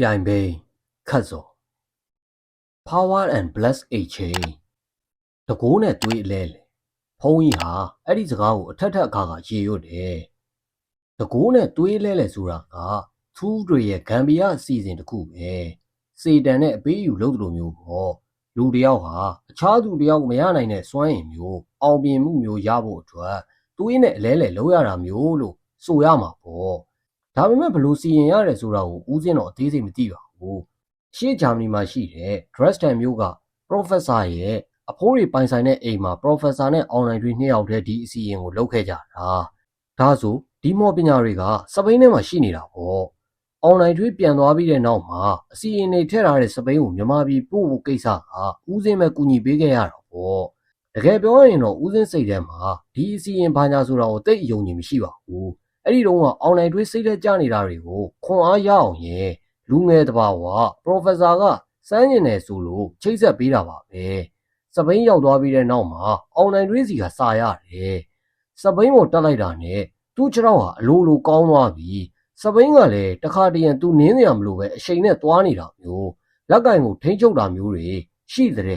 ပြိုင်ဘိန်းခတ်စော် Power and Bless a chain တကိုးနဲ့သွေးအလဲလေဖုံးကြီးဟာအဲ့ဒီစကားကိုအထက်ထက်အခါကရေရွတ်တယ်တကိုးနဲ့သွေးလဲလေဆိုတာကသူးတွေရဲ့ဂမ်ဘီယာအစီအစဉ်တစ်ခုပဲစေတန်နဲ့အပေးယူလုပ်သလိုမျိုးပေါ့လူတစ်ယောက်ဟာအခြားသူတစ်ယောက်မရနိုင်တဲ့စွမ်းရည်မျိုးအောင်မြင်မှုမျိုးရဖို့အတွက်သွေးနဲ့အလဲလေလုပ်ရတာမျိုးလို့ဆိုရမှာပေါ့ ဒါပေမဲ့ဘလို့စီရင်ရတယ်ဆိုတာကိုဦးစင်းတော့အသေးစိတ်မသိပါဘူး။ရှေ့ဂျာမနီမှာရှိတဲ့ Dresden မြို့က Professor ရဲ့အဖိုးတွေပိုင်ဆိုင်တဲ့အိမ်မှာ Professor နဲ့ online တွေနှစ်ယောက်တည်းဒီအစီအရင်ကိုလုပ်ခဲ့ကြတာ။ဒါဆိုဒီမော်ပညာတွေကစပိန်ထဲမှာရှိနေတာပေါ့။ online တွေပြန်သွားပြီးတဲ့နောက်မှာအစီအရင်တွေထည့်ထားတဲ့စပိန်ကိုမြန်မာပြည်ပို့ဖို့ကိစ္စကဦးစင်းပဲကူညီပေးခဲ့ရတာပေါ့။တကယ်ပြောရရင်တော့ဦးစင်းစိတ်ထဲမှာဒီအစီအရင်ဘာညာဆိုတာကိုတိတ်အယုံကြည်မရှိပါဘူး။ အဲ့ဒီတော့က online တွေးစိတ်သက်ကြနေတာတွေကိုခွန်အားရအောင်ရင်လူငယ်တဘာဝ professor ကစမ်းကျင်တယ်ဆိုလို့ချိတ်ဆက်ပေးတာပါပဲစပိန်ရောက်သွားပြီးတဲ့နောက်မှာ online တွေးစီကစာရတယ်စပိန်ကိုတက်လိုက်တာနဲ့သူ့ခြေထောက်ဟာအလိုလိုကောင်းသွားပြီစပိန်ကလည်းတခါတရံသူနင်းနေရမလို့ပဲအချိန်နဲ့သွားနေတာမျိုးလက်ကင်ကိုထိမ့်ချုပ်တာမျိုးတွေရှိတဲ့လေ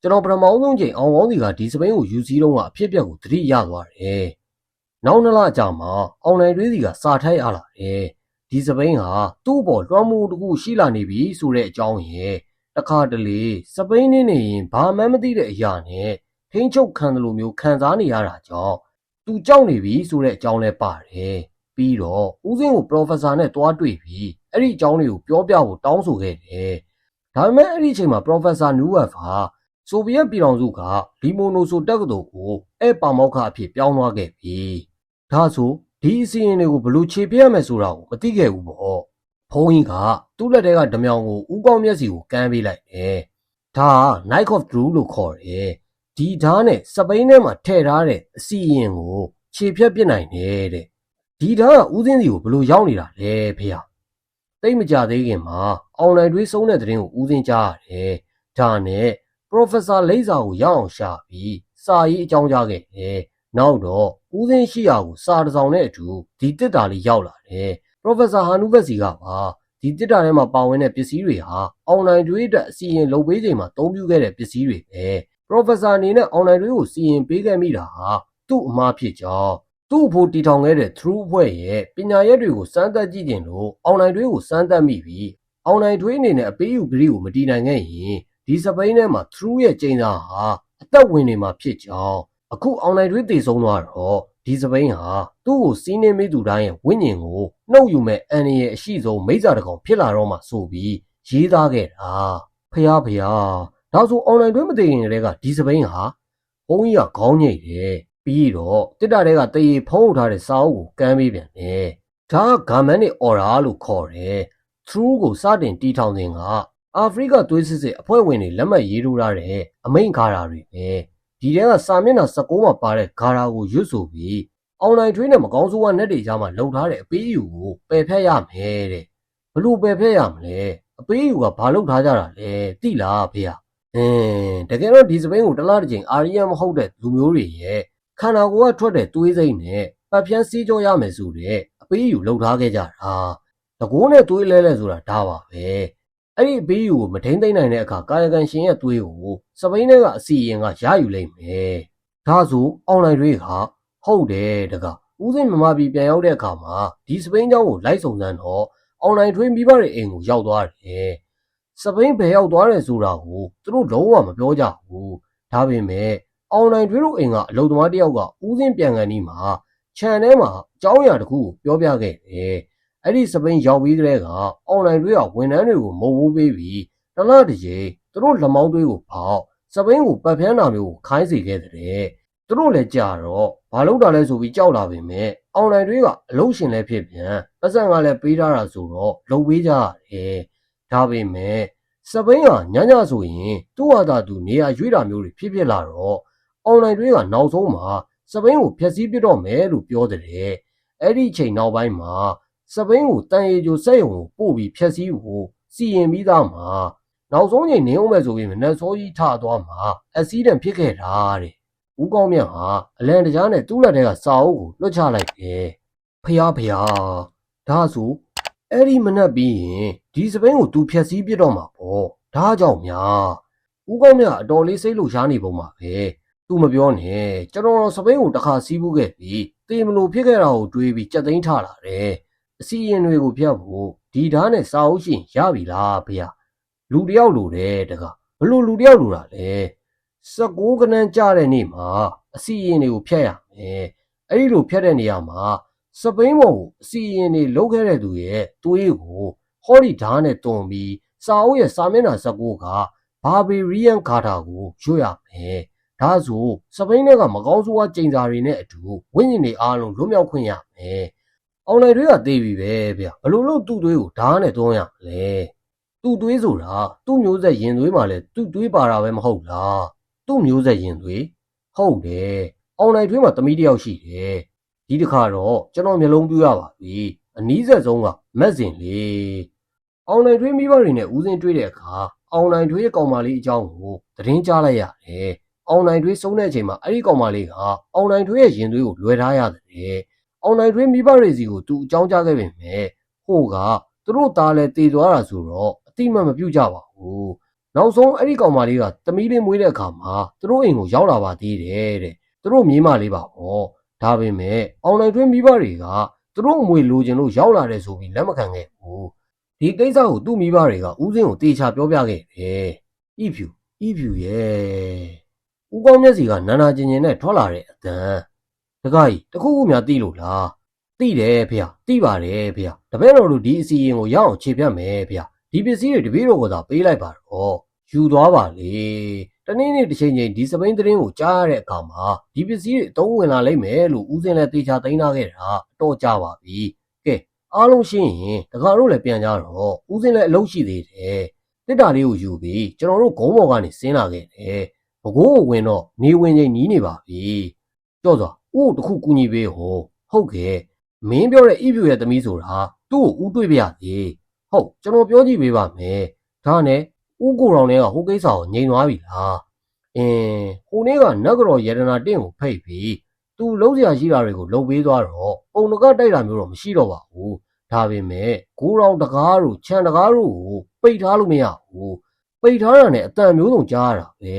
ကျွန်တော်ပထမဆုံးချိန်အောင်ကောင်းစီကဒီစပိန်ကိုယူစည်းတော့ကအဖြစ်အပျက်ကိုသတိရသွားတယ် နောက်နှစ်လကြာမှအောင်နိုင်တွေးစီကစာထိုက်ရလာတယ်။ဒီစပိန်ဟာသူ့ဘော်လွှမ်းမိုးတစ်ခုရှိလာနေပြီဆိုတဲ့အကြောင်းရဲ့တခါတလေစပိန်နေနေရင်ဘာမှမသိတဲ့အရာနဲ့ထိန်းချုပ်ခံတယ်လို့မျိုးခံစားနေရတာကြောင့်သူကြောက်နေပြီဆိုတဲ့အကြောင်းလဲပါတယ်။ပြီးတော့ဦးစင်းကို professor နဲ့တွားတွေ့ပြီးအဲ့ဒီအကြောင်းတွေကိုပြောပြဖို့တောင်းဆိုခဲ့တယ်။ဒါပေမဲ့အဲ့ဒီအချိန်မှာ professor Newell ဟာဆိုဗီယက်ပြည်ထောင်စုကလီမိုနိုဆိုတက္ကသိုလ်ကိုအဲ့ပါမောက္ခအဖြစ်ပြောင်းသွားခဲ့ပြီ။ ဒါဆိုဒီအစီရင်တွေကိုဘယ်လို့ခြေပြရမယ်ဆိုတာကိုမသိခဲ့ဘူးပေါ့ဖုန်းကြီးကသူ့လက်ထဲကဓမြောင်ကိုဥကောင်းမျက်စီကိုကမ်းပေးလိုက်တယ်ဒါက Night of Drew လို့ခေါ်တယ်ဒီဓာတ်နဲ့စပိန်ထဲမှာထည့်ထားတဲ့အစီရင်ကိုခြေဖြတ်ပစ်နိုင်တယ်တဲ့ဒီဓာတ်ကဥသိန်းစီကိုဘယ်လို့ရောက်နေတာလဲဖေဟာတိတ်မကြသေးခင်မှာအောင်နိုင်တွေးဆုံးတဲ့သတင်းကိုဥသိန်းကြားရတယ်ဒါနဲ့ Professor လိမ့်စာကိုရအောင်ရှာပြီးစာရေးအကြောင်းကြားခဲ့တယ်နောက်တော့ ဦးစင်းရှိရာကိုစာတစ်စောင်နဲ့အတူဒီတစ်တာလေးရောက်လာတယ်။ Professor Hanuvet စီကပါဒီတစ်တာထဲမှာပါဝင်တဲ့ပစ္စည်းတွေဟာအွန်လိုင်းတွေအတွက်အစီရင်လုပ်ပေးချိန်မှာအသုံးပြုခဲ့တဲ့ပစ္စည်းတွေပဲ။ Professor အနေနဲ့အွန်လိုင်းတွေကိုစီရင်ပေးခဲ့မိတာဟာသူ့အမှားဖြစ်ကြောင်းသူ့အဖို့တီထောင်ခဲ့တဲ့ True အဖွဲ့ရဲ့ပညာရက်တွေကိုစမ်းသပ်ကြည့်တင်လို့အွန်လိုင်းတွေကိုစမ်းသပ်မိပြီးအွန်လိုင်းတွေအနေနဲ့အပေးယူဂရီကိုမတည်နိုင်ခဲ့ရင်ဒီစပိန်ထဲမှာ True ရဲ့ကျင်းသားဟာအသက်ဝင်နေမှာဖြစ်ကြောင်း အခုအောင်နိုင်တွေးတည်ဆုံးသွားတော့ဒီစပိန်ဟာသူ့ကိုစီးနှင်းမိသူတိုင်းရဲ့ဝိညာဉ်ကိုနှုတ်ယူမဲ့အန်ရရဲ့အရှိဆုံးမိစ္ဆာတကောင်ဖြစ်လာတော့မှဆိုပြီးရေးသားခဲ့တာဖျားဖျားဒါဆိုအောင်နိုင်တွေးမတည်ရင်တည်းကဒီစပိန်ဟာဘုန်းကြီးကခေါင်းညိတ်တယ်ပြီးတော့တစ်တာတွေကတရေဖုံးထားတဲ့စာအုပ်ကိုကမ်းပေးပြန်တယ်ဒါကဂါမန်နဲ့အော်ရာလို့ခေါ်တယ် True ကိုစတင်တီထောင်စဉ်ကအာဖရိကသွေးစစ်စစ်အဖွဲ့ဝင်တွေလက်မှတ်ရေးထိုးထားတဲ့အမိန့်ခါတာတွေပဲ ဒီထဲကစာမျက်နှာ16မှာပါတဲ့ဂါရာကိုရွတ်ဆိုပြီးအွန်လိုင်းထွေးနဲ့မကောင်းဆိုးဝါးနဲ့တွေကြားမှာလုံထားတဲ့အပေးအယူကိုပယ်ဖျက်ရမယ်တဲ့ဘလို့ပယ်ဖျက်ရမလဲအပေးအယူကဘာလုပ်ထားကြတာလဲသိလားဖေဟာအင်းတကယ်တော့ဒီစပိန်ကိုတစ်လားတစ်ချိန်အာရီယန်မဟုတ်တဲ့လူမျိုးတွေရဲ့ခန္ဓာကိုယ်ကထွက်တဲ့သွေးစိမ့်နဲ့ပတ်ဖြန်းစီးကြောရမယ်ဆိုတဲ့အပေးအယူလုပ်ထားခဲ့ကြတာတကိုးနဲ့သွေးလဲလဲဆိုတာဒါပါပဲ အဲ့ဒီအပေးယူကိုမထိန်သိမ့်နိုင်တဲ့အခါကာယကံရှင်ရဲ့သွေးကိုစပိန်ထဲကအစီရင်ကရယူလိုက်မယ်။ဒါဆိုအွန်လိုင်းတွေကဟုတ်တယ်တကဦးစင်းမြန်မာပြည်ပြန်ရောက်တဲ့အခါမှာဒီစပိန်เจ้าကိုလိုက်စုံစမ်းတော့အွန်လိုင်းထွေးမိဘတွေအိမ်ကိုရောက်သွားတယ်။စပိန်ဘယ်ရောက်သွားတယ်ဆိုတာကိုသူတို့လုံးဝမပြောကြဘူး။ဒါပေမဲ့အွန်လိုင်းထွေးတို့အိမ်ကအလုပ်သမားတစ်ယောက်ကဦးစင်းပြန်ကန်ဒီမှာခြံထဲမှာအကြောင်းအရာတစ်ခုကိုပြောပြခဲ့တယ်။ အဲ့ဒီစပိန်ရောက်ပြီးကလေးကအွန်လိုင်းတွေကဝန်ထမ်းတွေကိုမုံဝိုးပေးပြီးတလားတစ်ကြိမ်သူတို့လက်မောင်းသွေးကိုပေါက်စပိန်ကိုပတ်ဖျန်းတာမျိုးကိုခိုင်းစေခဲ့တဲ့သူတို့လည်းကြာတော့ဘာလို့တာလဲဆိုပြီးကြောက်လာပေမဲ့အွန်လိုင်းတွေကအလုပ်ရှင်လည်းဖြစ်ပြန်ပတ်စံကလည်းပေးထားတာဆိုတော့လုံပေးကြရတယ်ဒါပေမဲ့စပိန်ကညညဆိုရင်သူ့ဟာသာသူနေရာရွေးတာမျိုးတွေဖြစ်ဖြစ်လာတော့အွန်လိုင်းတွေကနောက်ဆုံးမှာစပိန်ကိုဖျက်ဆီးပစ်တော့မယ်လို့ပြောတဲ့အဲ့ဒီအချိန်နောက်ပိုင်းမှာ စပိန်ကိုတန်ရီဂျိုစက်ရုံကိုပို့ပြီးဖျက်ဆီးဖို့စီရင်ပြီးသားမှာနောက်ဆုံးချိန်နင်းအောင်မဲ့ဆိုပြီးမနက်စောကြီးထသွားမှာအက်ဆီဒန့်ဖြစ်ခဲ့တာတဲ့ဦးကောင်းမြတ်ဟာအလန်တကြားနဲ့သူ့လက်ထဲကစာအုပ်ကိုလွှတ်ချလိုက်တယ်ဖျားဖျားဒါဆိုအဲ့ဒီမနှက်ပြီးရင်ဒီစပိန်ကိုသူဖျက်ဆီးပြစ်တော့မှာပေါ့ဒါကြောင့်များဦးကောင်းမြတ်အတော်လေးစိတ်လို့ရှားနေပုံပါပဲသူမပြောနဲ့ကျွန်တော်တော့စပိန်ကိုတစ်ခါစီးဖို့ခဲ့ပြီးတေမလို့ဖြစ်ခဲ့တာကိုတွေးပြီးကြက်သိမ်းထလာတယ် အစီရင်တွေကိုဖျက်ဖို့ဒီဓာတ်နဲ့စာအုပ်ရှင်ရပြီလားဖေ။လူတယောက်လိုတယ်တကဘလို့လူတယောက်လိုတာလဲ16ခန်းန်းကြတဲ့နေ့မှာအစီရင်တွေကိုဖျက်ရမယ်အဲ့ဒီလိုဖျက်တဲ့နေရာမှာစပိန်ဘော်ကိုအစီရင်တွေလုတ်ခဲ့တဲ့သူရဲ့သွေးကိုဟောဒီဓာတ်နဲ့တွန်ပြီးစာအုပ်ရဲ့စာမျက်နှာ16ကဘာဘီရီယန်ဂါတာကိုရွတ်ရမယ်ဒါဆိုစပိန်တွေကမကောင်းဆိုးဝါးကြိမ်စာတွေနဲ့အတူဝိညာဉ်တွေအားလုံးလွတ်မြောက်ခွင့်ရမယ် အောင်လိုက်တွေကသေပြီပဲဗျဘလို့လို့သူ့သွေးကိုဓာတ်နဲ့တွန်းရမလဲသူ့သွေးဆိုတာသူ့မျိုးဆက်ရင်သွေးမှာလဲသူ့သွေးပါတာပဲမဟုတ်လားသူ့မျိုးဆက်ရင်သွေးဟုတ်တယ်အောင်လိုက်သွေးမှာတမီးတစ်ယောက်ရှိတယ်ဒီတစ်ခါတော့ကျွန်တော်မျိုးလုံးပြရပါပြီအနီးဆက်ဆုံးကမက်စင်လေးအောင်နိုင်ထွေးမိဘတွေနဲ့ဦးစင်းတွေ့တဲ့အခါအောင်နိုင်ထွေးရဲ့ကောင်မလေးအကြောင်းကိုသတင်းကြားလိုက်ရတယ်အောင်နိုင်ထွေးဆုံးတဲ့အချိန်မှာအဲ့ဒီကောင်မလေးကအောင်နိုင်ထွေးရဲ့ရင်သွေးကိုလွယ်ထားရတယ် အောင်နိုင်ထွေးမိဘတွေစီကိုသူအကြောင်းကြားခဲ့ပေမဲ့ဟိုကသူတို့သားလဲတည်သွားတာဆိုတော့အတိမတ်မပြုတ်ကြပါဘူးနောက်ဆုံးအဲ့ဒီကောင်မလေးကတမီးလေးမွေးတဲ့အခါမှာသူတို့အိမ်ကိုရောက်လာပါသေးတယ်တဲ့သူတို့မြေးမလေးပါပေါ့ဒါပေမဲ့အောင်နိုင်တွင်းမိဘတွေကသူတို့အမွေလိုချင်လို့ရောက်လာတယ်ဆိုပြီးလက်မခံခဲ့ဘူးဒီကိစ္စကိုသူ့မိဘတွေကဦးစင်းကိုတေချာပြောပြခဲ့တယ်ဤဖြူဤဖြူရဲ့ဦးကောင်းမျက်စီကနာနာကျင်ကျင်နဲ့ထွက်လာတဲ့အတန် တခါကြီးတခုခုများသိလို့လားသိတယ်ဖေ။သိပါတယ်ဖေ။တပည့်တော်တို့ဒီအစီရင်ကိုရအောင်ခြေဖြတ်မယ်ဖေ။ဒီပစ္စည်းတွေတပည့်တော်ကသာပေးလိုက်ပါတော့ယူသွားပါလေတနေ့နေ့တစ်ချိန်ချိန်ဒီစပိန်သတင်းကိုကြားရတဲ့အခါမှာဒီပစ္စည်းတွေအသုံးဝင်လာလိမ့်မယ်လို့ဦးစင်းလည်းတေချာသိမ်းထားခဲ့တာအတော့ကြပါပြီကဲအားလုံးရှင်းရင်တခါတို့လည်းပြန်ကြတော့ဦးစင်းလည်းအလုပ်ရှိသေးတယ်တစ်တာလေးကိုယူပြီးကျွန်တော်တို့ဂုံးဘော်ကနေဆင်းလာခဲ့တယ်ဘကိုးကိုဝင်တော့နေဝင်ချိန်နီးနေပါပြီကြော့စွာ ဦးတခုကူညီပေးဟောဟုတ်ကဲ့မင်းပြောတဲ့ဣပြူရဲ့သမီးဆိုတာသူ့ကိုဦးတွေ့ပြရသေးဟုတ်ကျွန်တော်ပြောကြည့်ပေးပါမယ်ဒါနဲ့ဦးကိုတော်နဲ့ကဟိုကိစ္စကိုငြိမ်သွားပြီလားအင်းဟိုနေ့ကနတ်ကတော်ရတနာတင့်ကိုဖိတ်ပြီးသူလုံးစရာရှိတာတွေကိုလုပ်ပေးသွားတော့ပုံတကတိုက်တာမျိုးတော့မရှိတော့ပါဘူးဒါပေမဲ့ကိုရောင်တကားတို့ခြံတကားတို့ကိုပိတ်ထားလို့မရဘူးပိတ်ထားတာနဲ့အတန်မျိုးစုံကြားရတာပဲ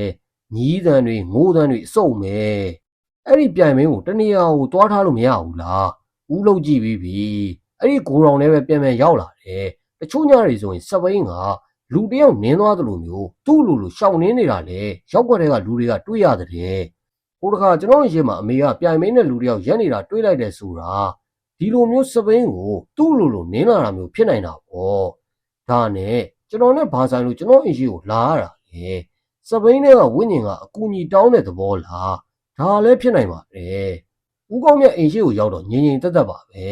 ညီးတန်တွေငိုးတန်တွေအစုံပဲ အဲ့ဒီပြိုင်မင်းကိုတနေရာကိုတွားထားလို့မရဘူးလားဦးလုံးကြည့်ပြီးပြီအဲ့ဒီကိုရောင်လည်းပဲပြန်ပြန်ရောက်လာတယ်တချို့ညတွေဆိုရင်စပိန်ကလူတယောက်နင်းသွားသလိုမျိုးသူ့လူလူရှောင်နင်းနေတာလေရောက်ွက်တဲ့ကလူတွေကတွေ့ရတဲ့ဟိုတခါကျွန်တော်ရင်မှာအမေကပြိုင်မင်းတဲ့လူတယောက်ရက်နေတာတွေ့လိုက်တယ်ဆိုတာဒီလိုမျိုးစပိန်ကိုသူ့လူလူနင်းလာတာမျိုးဖြစ်နိုင်တာပေါ့ဒါနဲ့ကျွန်တော်နဲ့ဘာဆိုင်လို့ကျွန်တော်အင်ရှိကိုလာရတာလေစပိန်တွေကဝိညာဉ်ကအကူကြီးတောင်းတဲ့သဘောလား ဒါလည်းဖြစ်နိုင်ပါတယ်ဦးကောင်းမြတ်အင်ရှိကိုရောက်တော့ငြိမ်ငြိမ်သက်သက်ပါပဲ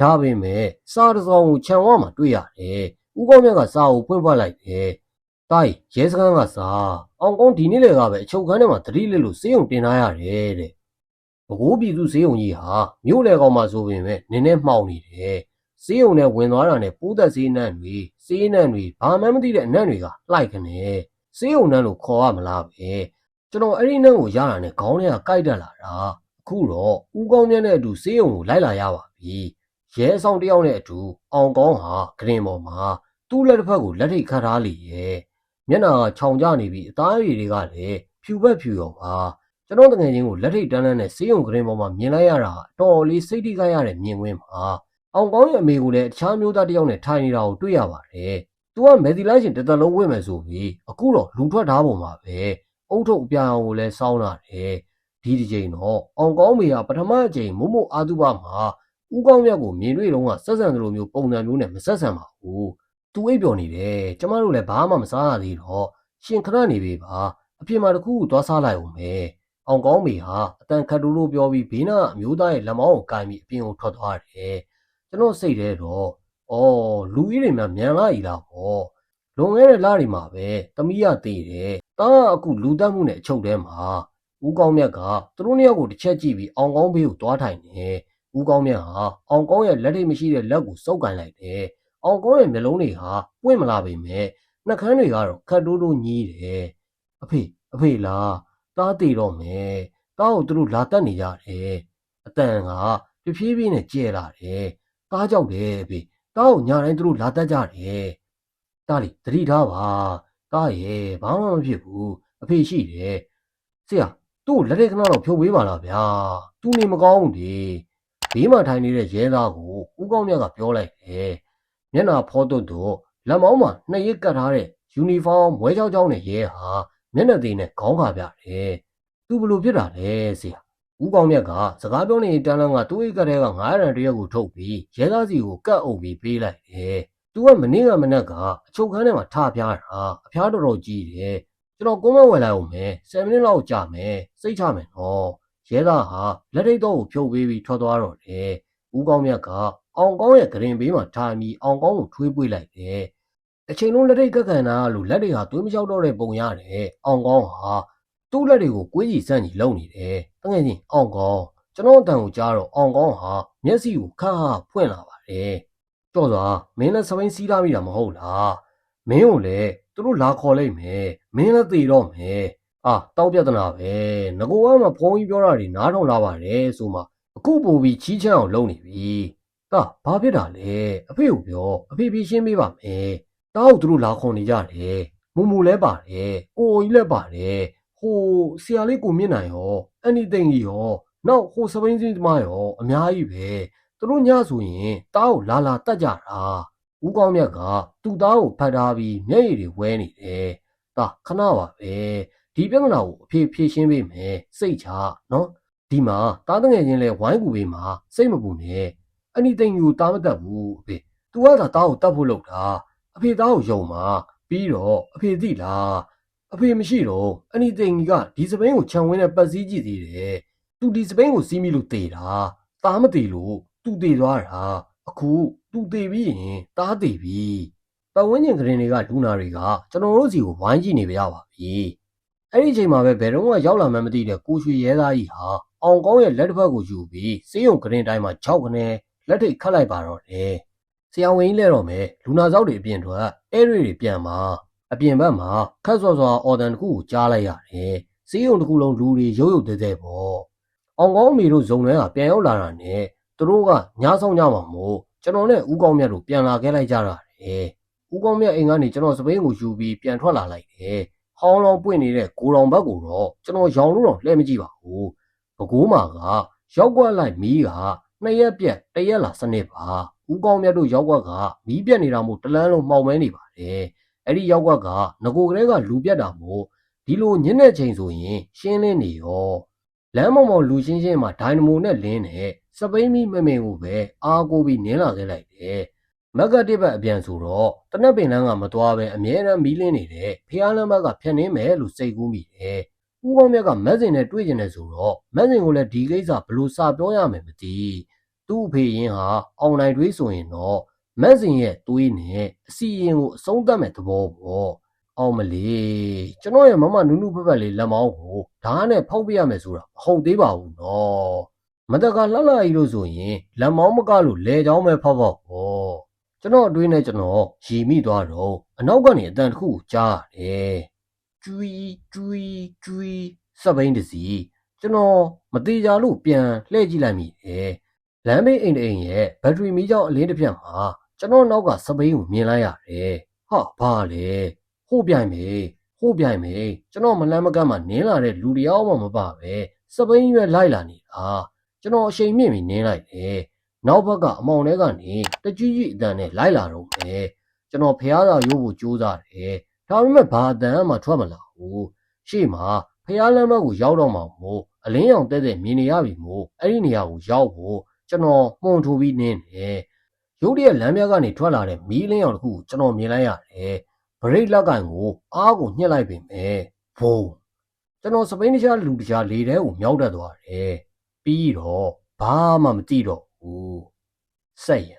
ဒါပေမဲ့စားတစ်စောင်းကိုခြံဝါမှာတွေ့ရတယ်ဦးကောင်းမြတ်ကစာအုပ်ဖွင့်ဖွက်လိုက်တယ်။တားရဲစခန်းကစာအောင်ကောင်းဒီနေ့လေကပဲအချုပ်ခန်းထဲမှာသတိလစ်လို့စေးုံတင်ထားရတယ်တဲ့။ဘကိုးပြည်သူစေးုံကြီးဟာမြို့လေကောင်မှဆိုပေမဲ့နင်းနဲ့မှောင်နေတယ်။စေးုံနဲ့ဝင်သွားတာနဲ့ပိုးသက်စေးနှံ့တွေစေးနှံ့တွေဘာမှမသိတဲ့အနံ့တွေကလှိုက်ခနဲ့။စေးုံနှံ့လို့ခေါ်ရမလားပဲ။ ကျွန်တော်အဲ့ဒီနှံ့ကိုရတာနဲ့ခေါင်းထဲကကိုက်တက်လာတာ။အခုတော့ဦးကောင်းမြတ်နဲ့အတူစေးုံကိုလိုက်လာရပါပြီ။ရဲဆောင်တယောက်နဲ့အတူအောင်ကောင်းဟာဂရင်ပေါ်မှာသူ့လက်တစ်ဖက်ကိုလက်ထိတ်ခတ်ထားလေရဲ့မျက်နှာကခြောင်ကျနေပြီးအသားရည်တွေကလည်းဖြူဘက်ဖြူရောပါကျွန်တော်တကယ်ချင်းကိုလက်ထိတ်တန်းတန်းနဲ့စေးရုံဂရင်ပေါ်မှာမြင်လိုက်ရတာအတော်လေးစိတ်ထိခိုက်ရတဲ့မြင်ကွင်းပါအောင်ကောင်းရဲ့အမေကိုလည်းအခြားမျိုးသားတစ်ယောက်နဲ့ထိုင်နေတာကိုတွေ့ရပါတယ်သူကမက်ဒီလိုက်ရှင်တစ်သက်လုံးဝင်မယ်ဆိုပြီးအခုတော့လူထွက်သားပုံပါပဲ အုတ်ထုတ်အပြာအောင်ကိုလည်းစောင်းလာတယ်ဒီဒီချိန်တော့အောင်ကောင်းမေကပထမအချိန်မုံမို့အာတုဘမှာဦးကောင်းမြတ်ကိုမြင်တွေ့တော့ကဆက်ဆံသလိုမျိုးပုံစံမျိုးနဲ့မဆက်ဆံပါဘူးသူအိပ်ပျော်နေတယ်ကျမတို့လည်းဘာမှမစားရသေးတော့ရှင်ခဏနေပြီပါအပြင်မှာတခုခုသွားစားလိုက်အောင်မယ်အောင်ကောင်းမေဟာအတန်ခတ်တူလို့ပြောပြီးဘေးနားအမျိုးသားရဲ့လက်မောင်းကိုကင်ပြီးအပြင်ကိုထွက်သွားတယ်ကျွန်တော်စိတ်ထဲတော့အော်လူကြီးတွေများမြန်လာ ਈ လားဟော လွန်ခဲ့တဲ့လတွေမှာပဲသမီးရသေးတယ်တားအခုလူတက်မှုနဲ့အချုပ်ထဲမှာဦးကောင်းမြတ်ကသူတို့နှစ်ယောက်ကိုတစ်ချက်ကြည့်ပြီးအောင်ကောင်းဘေးကိုသွားထိုင်တယ်ဦးကောင်းမြတ်ဟာအောင်ကောင်းရဲ့လက်ထိတ်မရှိတဲ့လက်ကိုစုပ်ကန်လိုက်တယ်အောင်ကောင်းရဲ့မျက်လုံးတွေဟာပွင့်မလာပေမဲ့နှာခမ်းတွေကတော့ခတ်တိုးတိုးညီးတယ်အဖေအဖေလားတားတည်တော့မယ်တားကိုသူတို့လာတက်နေကြတယ်အတန်ကဖြည်းဖြည်းဖြည်းနဲ့ကျဲလာတယ်တားကြောက်တယ်အဖေတားကိုညာတိုင်းသူတို့လာတတ်ကြတယ် တားလေသတိထားပါတားရဲ့ဘာမှမဖြစ်ဘူးအဖေရှိတယ်ဆရာသူ့ကိုလက်ထိတ်ခဏတော့ဖြုတ်ပေးပါလားဗျာသူနေမကောင်းဘူးလေဘေးမှာထိုင်နေတဲ့ရဲသားကိုဦးကောင်းမြတ်ကပြောလိုက်တယ်မျက်နှာဖောသွတ်တော့လက်မောင်းမှာနှစ်ရက်ကတ်ထားတဲ့ယူနီဖောင်းမွဲချောင်းချောင်းနဲ့ရဲဟာမျက်နှာသေးနဲ့ခေါင်းခါပြတယ်သူဘလို့ဖြစ်တာလဲဆရာဦးကောင်းမြတ်ကစကားပြောနေတန်းလန်းကသူ့အိတ်ကလေးက900ရန်တရက်ကိုထုတ်ပြီးရဲသားစီကိုကတ်အုပ်ပြီးပေးလိုက်တယ်။ သူကမနေ့ကမနက်က အချုပ်ခန်းထဲမှာထပြားတာ အဖျားတော်တော်ကြီးတယ်။ကျွန်တော် ကုန်းမဝယ်လိုက်အောင်မယ်7မိနစ်လောက်ကြာမယ် စိတ်ချမယ်နော်။ရဲသားဟာ လက်ထိတ်တော့ကို ဖြုတ်ပေးပြီး ထွက်သွားတော့တယ်။ဦးကောင်းမြတ်က အောင်ကောင်းရဲ့ဂရင်ဘေးမှာထိုင်ပြီး အောင်ကောင်းကို ထွေးပွေးလိုက်တယ်။အချိန်လုံး လက်ထိတ်ကက်ကန်တာလို့ လက်တွေဟာ သွေးမလျှောက်တော့တဲ့ပုံရတယ်။အောင်ကောင်းဟာ သူ့လက်တွေကို ကွေးကြီးစန့်ကြီးလုံနေတယ်။တကယ်ချင်း အောင်ကောင်း ကျွန်တော်အတန်ကိုကြားတော့ အောင်ကောင်းဟာ မျက်စိကိုခါခါဖွင့်လာပါတယ်။ ကြော့စွာမင်းလည်းစပိန်စီးလာမိတာမဟုတ်လား။မင်းကိုလည်းသူတို့လာခေါ်လိုက်မယ်။မင်းလည်းသေတော့မယ်။အာတောက်ပြဿနာပဲ။ငကိုကမှဖုန်းကြီးပြောတာတွေနားထောင်လာပါတယ်ဆိုမှအခုပို့ပြီးချီးချမ်းအောင်လုပ်နေပြီ။တာဘာဖြစ်တာလဲ။အဖေကိုပြောအဖေဖြေရှင်းပေးပါမယ်။တောက်သူတို့လာခေါ်နေကြတယ်။မူမူလည်းပါတယ်။ကိုကြီးလည်းပါတယ်။ဟိုဆရာလေးကိုမြင့်နိုင်ရော anything ကြီးရောနောက်ဟိုစပိန်စင်းသမားရောအများကြီးပဲ သူတို့ညဆိုရင်တားကိုလာလာတတ်ကြတာဦးကောင်းမြတ်ကသူ့သားကိုဖတ်ထားပြီးမျက်ရည်တွေဝဲနေတယ်တာခဏပါပဲဒီပြဿနာကိုအဖြေဖြေရှင်းပေးမယ်စိတ်ချနော်ဒီမှာတားတငယ်ချင်းလဲဝိုင်းကူပေးမှာစိတ်မပူနဲ့ anything ကိုတားမတတ်ဘူးအဖေ तू ကသာတားကိုတတ်ဖို့လုပ်တာအဖေသားကိုယုံမှာပြီးတော့အဖေသိလား အဖေမရှိတော့ anything ကဒီစပိန်ကိုခြံဝင်းနဲ့ပတ်စည်းကြည့်သေးတယ်။ तू ဒီစပိန်ကိုစီးမိလို့တေတာ။ตาမတေလို့ သူ့သေးသွားတာအခုသူ့သေးပြီးရင်တားသေးပြီပတ်ဝန်းကျင်ကရင်တွေကလူနာတွေကကျွန်တော်တို့စီကိုဝိုင်းကြည့်နေကြပါပြီအဲ့ဒီအချိန်မှာပဲဘယ်တော့မှရောက်လာမှမသိတဲ့ကိုရွှေရဲသားကြီးဟာအောင်ကောင်းရဲ့လက်တစ်ဖက်ကိုယူပြီးစေးုံကရင်တိုင်းမှာ6ခနဲ့လက်ထိတ်ခတ်လိုက်ပါတော့တယ်ဆရာဝန်ကြီးလဲတော့မယ်လူနာစောက်တွေအပြင်ထွက်အဲရီတွေပြန်မှာအပြင်ဘက်မှာခက်စောစောအော်တန်တစ်ခုကိုကြားလိုက်ရတယ်ဈေးုံတစ်ခုလုံးလူတွေရုပ်ရုပ်သေးသေးပေါ့အောင်ကောင်းမီတို့ဇုံထဲကပြန်ရောက်လာတာနဲ့ သူတို့ကညဆောင်ကြမှာမို့ကျွန်တော်နဲ့ဦးကောင်းမြတ်တို့ပြန်လာခဲ့လိုက်ကြတာတယ်။ဦးကောင်းမြတ်အိမ်ကနေကျွန်တော်စပိန်ကိုယူပြီးပြန်ထွက်လာလိုက်တယ်။ဟောင်းလောင်းပွင့်နေတဲ့ကိုတော်ဘက်ကိုတော့ကျွန်တော်ရောင်လို့တော့လှည့်မကြည့်ပါဘူး။ပကိုးမာကရောက်ကွက်လိုက်မီးကနှစ်ရက်ပြက်တစ်ရက်လာစနစ်ပါ။ဦးကောင်းမြတ်တို့ရောက်ကွက်ကမီးပြက်နေတာမို့တလန်းလုံးမှောင်မဲနေပါတယ်။အဲ့ဒီရောက်ကွက်ကငကိုကလေးကလူပြတ်တာမို့ဒီလိုညနေချိန်ဆိုရင်ရှင်းလင်းနေရောလမ်းမောင်မောင်လူရှင်းရှင်းမှာဒိုင်နမိုနဲ့လင်းနဲ့ စပိန်မီမမင်ကိုပဲအားကိုပြီးနင်းလာခဲ့လိုက်တယ်မက်ကတစ်ဘက်အပြန်ဆိုတော့တနက်ပင်လန်းကမသွားပဲအမြဲတမ်းမီးလင်းနေတဲ့ဖျားလမ်းဘက်ကဖြတ်နေမယ်လို့စိတ်ကူးမိတယ်ဦးကောင်းမြတ်ကမက်စင်နဲ့တွေ့ကျင်တယ်ဆိုတော့မက်စင်ကိုလည်းဒီကိစ္စဘယ်လို့စာပြောရမယ်မသိသူ့အဖေရင်ဟာအောင်နိုင်တွေးဆိုရင်တော့မက်စင်ရဲ့သွေးနဲ့အစီရင်ကိုအဆုံးသတ်မဲ့သဘောပေါ့အောင်မလေးကျွန်တော်ရဲ့မမနုနုဖက်ဖက်လေးလက်မောင်းကိုဓာတ်နဲ့ဖောက်ပြရမယ်ဆိုတာမဟုတ်သေးပါဘူးနော် မတကလှလှကြီးလို့ဆိုရင်လက်မောင်းမကလို့လဲချောင်းပဲဖောက်ဖောက်ပေါ့ကျွန်တော်အတွေးနဲ့ကျွန်တော်ရီမိသွားတော့အနောက်ကနေအတန်တစ်ခုကိုကြားရတယ်ကျွီကျွီကျွီစပိန်တစီကျွန်တော်မသေးကြလို့ပြန်လှည့်ကြည့်လိုက်မိတယ်လမ်းဘေးအိမ်တစ်အိမ်ရဲ့ဘက်ထရီမီးကြောင့်အလင်းတစ်ပြက်မှာကျွန်တော်နောက်ကစပိန်ကိုမြင်လိုက်ရတယ်။ဟာဘာလဲ။ဟို့ပြိုင်မေဟို့ပြိုင်မေကျွန်တော်မလန်းမကန့်မှနင်းလာတဲ့လူတယောက်မှမပါပဲစပိန်ရွက်လိုက်လာနေတာ။ ကျွန်တော်အချိန်မြင့်ပြီးနင်းလိုက်တယ်။နောက်ဘက်ကအမောင်ထဲကနေတကြီးကြီးအတန်နဲ့လိုက်လာတော့တယ်။ကျွန်တော်ဖះသာရိုးဖို့ကြိုးစားတယ်။ဒါပေမဲ့ဘာအတန်မှထွက်မလာဘူး။ရှေ့မှာဖះလမ်းဘက်ကိုရောက်တော့မှမို့အလင်းရောင်တက်တဲ့မြင်နေရပြီမို့အဲ့ဒီနေရာကိုရောက်ဖို့ကျွန်တော်မှုန်ထိုးပြီးနင်းတယ်။ရုတ်တရက်လမ်းပြကနေထွက်လာတဲ့မီးလင်းရောင်တစ်ခုကိုကျွန်တော်မြင်လိုက်ရတယ်။ဗရိတ်လက်ကန်ကိုအားကိုညှက်လိုက်ပင်ပဲဘုံကျွန်တော်စပိန်တခြားလူတခြားလေထဲကိုမြောက်တက်သွားတယ်။ ပြီးတော့ဘာမှမသိတော့ဘူး။ဆက်ရံ